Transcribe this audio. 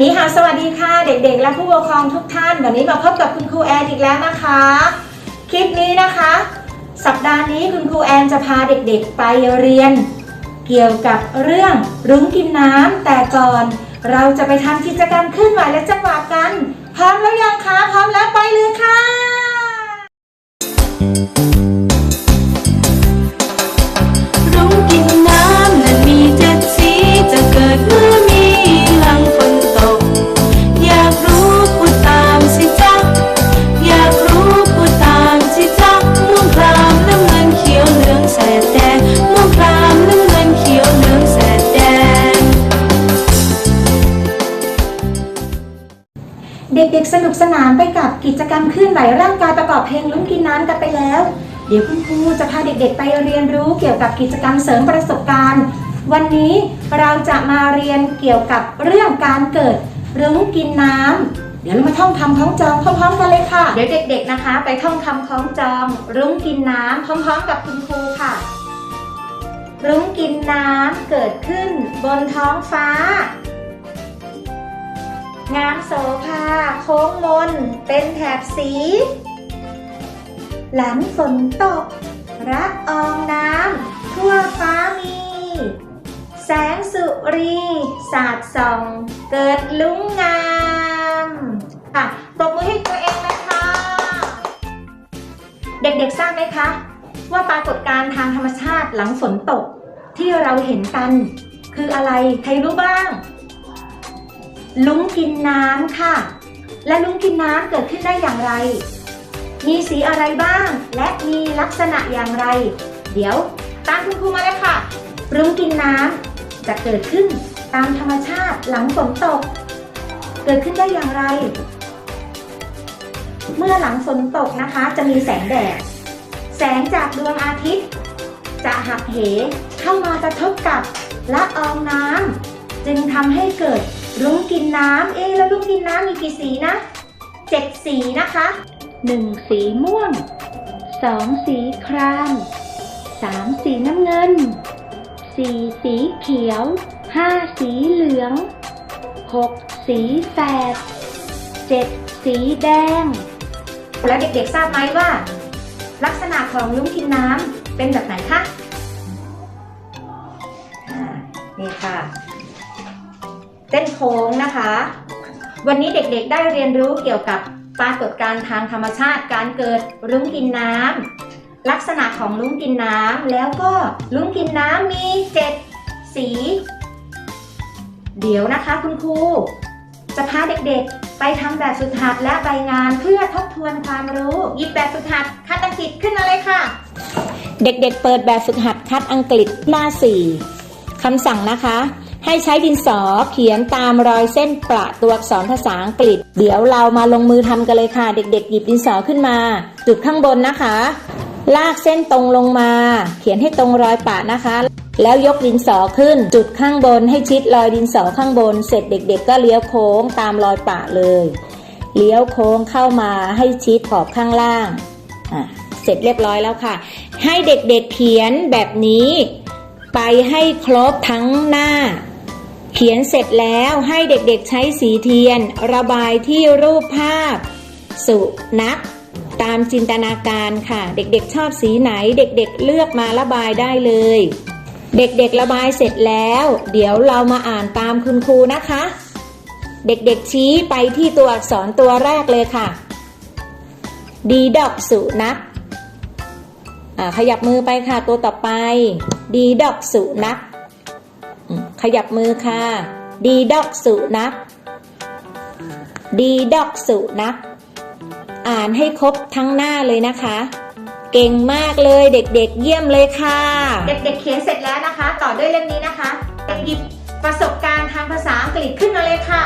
นี่ค่ะสวัสดีค่ะเด็กๆ และผู้ปกครองทุกท่าน วันนี้มาพบกับคุณครูแอนอีกแล้วนะคะ คลิปนี้นะคะ สัปดาห์นี้คุณครูแอนจะพาเด็กๆ ไปเรียน เกี่ยวกับเรื่องรุ้งกินน้ำแต่ก่อน เราจะไปทำกิจกรรมเคลื่อนไหวและจังหวะกัน พร้อมแล้วยังคะพร้อมแล้วไปเลยค่ะ ด็กๆ สนุกสนานไปกับกิจกรรมเคลื่อนไหวร่างกายประกอบเพลงลุ้งกินน้ำกันไปแล้ว เดี๋ยวคุณครูจะพาเด็กๆ ไปเรียนรู้เกี่ยวกับกิจกรรมเสริมประสบการณ์ วันนี้เราจะมาเรียนเกี่ยวกับเรื่องการเกิดรุ้งกินน้ำเดี๋ยวเรามาท่องคำคล้องจองพร้อมๆกันเลยค่ะ เดี๋ยวเด็ก ๆนะคะ ไปท่องคำคล้องจองรุ้งกินน้ำพร้อมๆ กับคุณครูค่ะรุ้งกินน้ำเกิดขึ้นบนท้องฟ้า งามโสภาโค้งมน เป็นแถบสี หลังฝนตกระอองน้ำ ทั่วฟ้ามี แสงสุรี สาดส่อง เกิดลุ้งงาม ค่ะปรบมือให้ตัวเองเลยค่ะเด็กๆทราบไหมคะ ว่าปรากฏการณ์ทางธรรมชาติหลังฝนตกที่เราเห็นกัน คืออะไร ใครรู้บ้าง ลุ้งกินน้ำค่ะ และลุ้งกินน้ำเกิดขึ้นได้อย่างไร มีสีอะไรบ้าง และมีลักษณะอย่างไร เดี๋ยวตามคุณครูมาเลยค่ะรุ้งกินน้ำจะเกิดขึ้นตามธรรมชาติหลังฝนตก เกิดขึ้นได้อย่างไร เมื่อหลังฝนตกนะคะจะมีแสงแดด แสงจากดวงอาทิตย์ จะหักเหเข้ามากระทบกับละอองน้ำจึงทำให้เกิด รุ้งกินน้ำเอ๊ะแล้วรุ้งกินน้ำมีกี่สีนะเจ็ดสีนะคะหนึ่งสีม่วงสองสีครามสามสีน้ำเงินสี่สีเขียวห้าสีเหลืองหกสีแสดเจ็ดสีแดง แล้วเด็กๆทราบไหมว่า ลักษณะของลุ้งกินน้ำเป็นแบบไหนคะอ่านี่ค่ะ เส้นโค้งนะคะ วันนี้เด็กๆได้เรียนรู้เกี่ยวกับปรากฏการณ์ทางธรรมชาติการเกิดลุ้งกินน้ำลักษณะของลุ้งกินน้ำแล้วก็ลุ้งกินน้ำมีเจ็ดสี เดี๋ยวนะคะคุณครูจะพาเด็กๆ ไปทำแบบฝึกหัดและใบงานเพื่อทบทวนความรู้หยิบแบบฝึกหัดคัดอังกฤษขึ้นมาเลยค่ะ เด็กๆ เปิดแบบฝึกหัดคัดอังกฤษหน้า 4คำสั่งนะคะ ให้ใช้ดินสอเขียนตามรอยเส้นประตัวอักษรภาษาอังกฤษ เดี๋ยวเรามาลงมือทำกันเลยค่ะ เด็กๆ หยิบดินสอขึ้นมา จุดข้างบนนะคะ ลากเส้นตรงลงมา เขียนให้ตรงรอยปะนะคะ แล้วยกดินสอขึ้น จุดข้างบนให้ชิดรอยดินสอข้างบน เสร็จเด็ก ๆ ก็เลี้ยวโค้งตามรอยปะเลย เลี้ยวโค้งเข้ามาให้ชิดขอบข้างล่างอะเสร็จเรียบร้อยแล้วค่ะ ให้เด็กๆเขียนแบบนี้ ไปให้ครบทั้งหน้า เขียนเสร็จแล้วให้เด็กๆใช้สีเทียน ระบายที่รูปภาพ สุนัขตามจินตนาการค่ะ เด็กๆชอบสีไหนเด็กๆเลือกมาระบายได้เลย เด็กๆระบายเสร็จแล้ว เดี๋ยวเรามาอ่านตามคุณครูนะคะ เด็กๆชี้ไปที่ตัวอักษรตัวแรกเลยค่ะ ดีดอกสุนัขอ่าขยับมือไปค่ะตัวต่อไป ดีดอกสุนัข ขยับมือค่ะ ดีดอกสุนัขดีดอกสุนัขอ่านให้ครบทั้งหน้าเลยนะคะ เก่งมากเลยเด็กๆเยี่ยมเลยค่ะ เด็กๆเขียนเสร็จแล้วนะคะ ต่อด้วยเล่มนี้นะคะหยิบประสบการณ์ทางภาษาอังกฤษขึ้นมาเลยค่ะ